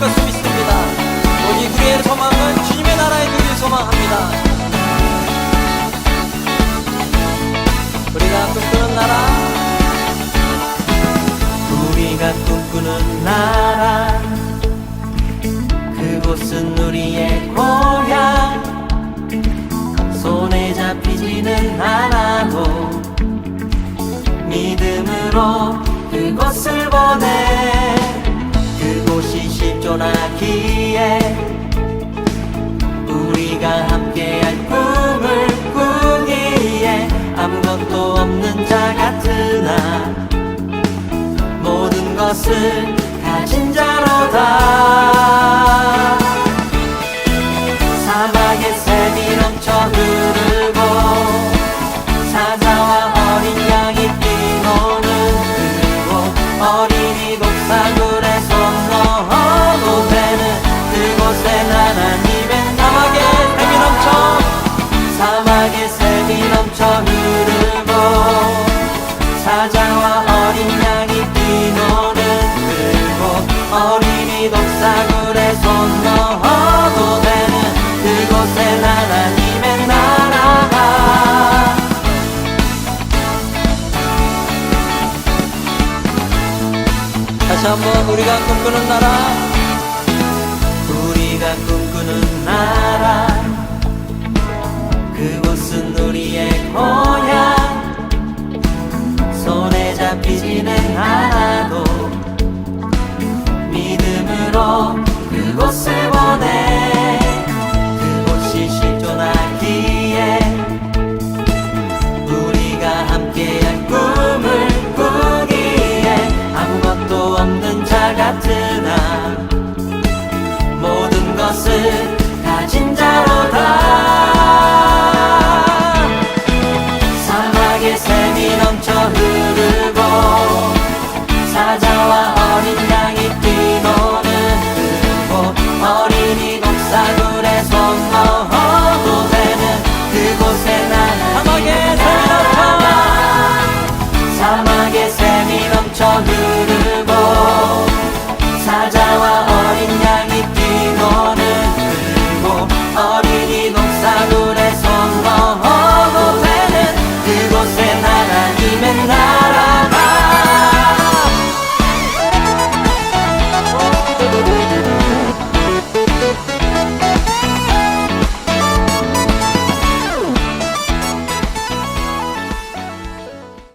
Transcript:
것을 믿습니다. 오직 우리의 소망은 주님의 나라에 누릴 소망합니다. 우리가 꿈꾸는 나라, 우리가 꿈꾸는 나라 그곳은 우리의 고향 손에 잡히지는 않아도 믿음으로 실존하기에 우리가 함께할 꿈을 꾸기에 아무것도 없는 자 같으나 모든 것을 가진 자로다. 사막의 샘이 넘쳐 흐르고 사자와 어린 양이 뛰노는 그곳 어린이 독사굴 다시 한번 우리가 꿈꾸는 나라. 우리가 꿈꾸는 나라. 그곳은 우리의 고향. 손에 잡히지는 않아도 믿음으로 그곳을 보내. captain. I will